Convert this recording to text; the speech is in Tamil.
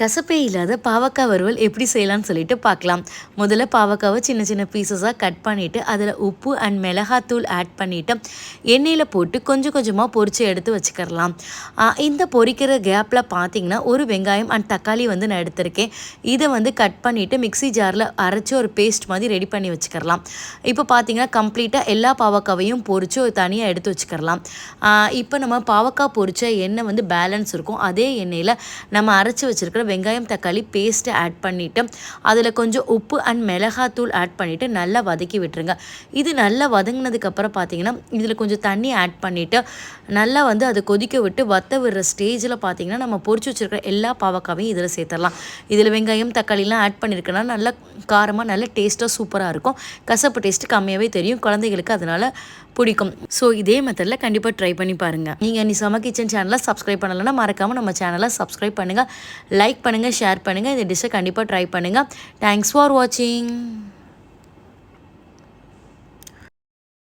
கசப்பே இல்லாத பாவக்காய் வறுவல் எப்படி செய்யலாம்னு சொல்லிட்டு பார்க்கலாம். முதல்ல பாவக்காவை சின்ன சின்ன பீசஸாக கட் பண்ணிவிட்டு அதில் உப்பு அண்ட் மிளகாத்தூள் ஆட் பண்ணிவிட்டு எண்ணெயில் போட்டு கொஞ்சம் கொஞ்சமாக பொரித்து எடுத்து வச்சுக்கிறலாம். இந்த பொரிக்கிற கேப்பில் பார்த்தீங்கன்னா ஒரு வெங்காயம் அண்ட் தக்காளி வந்து நான் எடுத்திருக்கேன். இதை வந்து கட் பண்ணிவிட்டு மிக்ஸி ஜாரில் அரைச்சி ஒரு பேஸ்ட் மாதிரி ரெடி பண்ணி வச்சுக்கிறலாம். இப்போ பார்த்தீங்கன்னா கம்ப்ளீட்டாக எல்லா பாவக்காவையும் பொரித்து ஒரு தனியாக எடுத்து வச்சுக்கிறலாம். இப்போ நம்ம பாவக்காய் பொறிச்ச எண்ணெய் வந்து பேலன்ஸ் இருக்கும். அதே எண்ணெயில் நம்ம அரைச்சி வச்சுருக்கிற வெங்காயம் தக்காளி பேஸ்ட்டு ஆட் பண்ணிவிட்டு அதில் கொஞ்சம் உப்பு அண்ட் மிளகாத்தூள் ஆட் பண்ணிவிட்டு நல்லா வதக்கி விட்டுருங்க. இது நல்லா வதங்கினதுக்கப்புறம் பார்த்தீங்கன்னா இதில் கொஞ்சம் தண்ணி ஆட் பண்ணிவிட்டு நல்லா வந்து அதை கொதிக்க விட்டு வத்த விடுற ஸ்டேஜில் பார்த்தீங்கன்னா நம்ம பொறிச்சு வச்சுருக்கிற எல்லா பாவக்காவையும் இதில் சேர்த்துடலாம். இதில் வெங்காயம் தக்காளிலாம் ஆட் பண்ணியிருக்கேன்னா நல்லா காரமாக நல்ல டேஸ்ட்டாக சூப்பராக இருக்கும். கசப்பு டேஸ்ட்டு கம்மியாகவே தெரியும். குழந்தைகளுக்கு அதனால் பிடிக்கும். ஸோ இதே மெத்தடில் கண்டிப்பாக ட்ரை பண்ணி பாருங்கள் நீங்கள் நீ சம கிச்சன் சேனலை சப்ஸ்கிரைப் பண்ணலைன்னா மறக்காமல் நம்ம சேனலை சப்ஸ்கிரைப் பண்ணுங்கள் லைக் பண்ணுங்கள் ஷேர் பண்ணுங்கள் இந்த டிஷ்ஷை கண்டிப்பாக ட்ரை பண்ணுங்கள் தேங்க்ஸ் ஃபார் வாட்சிங்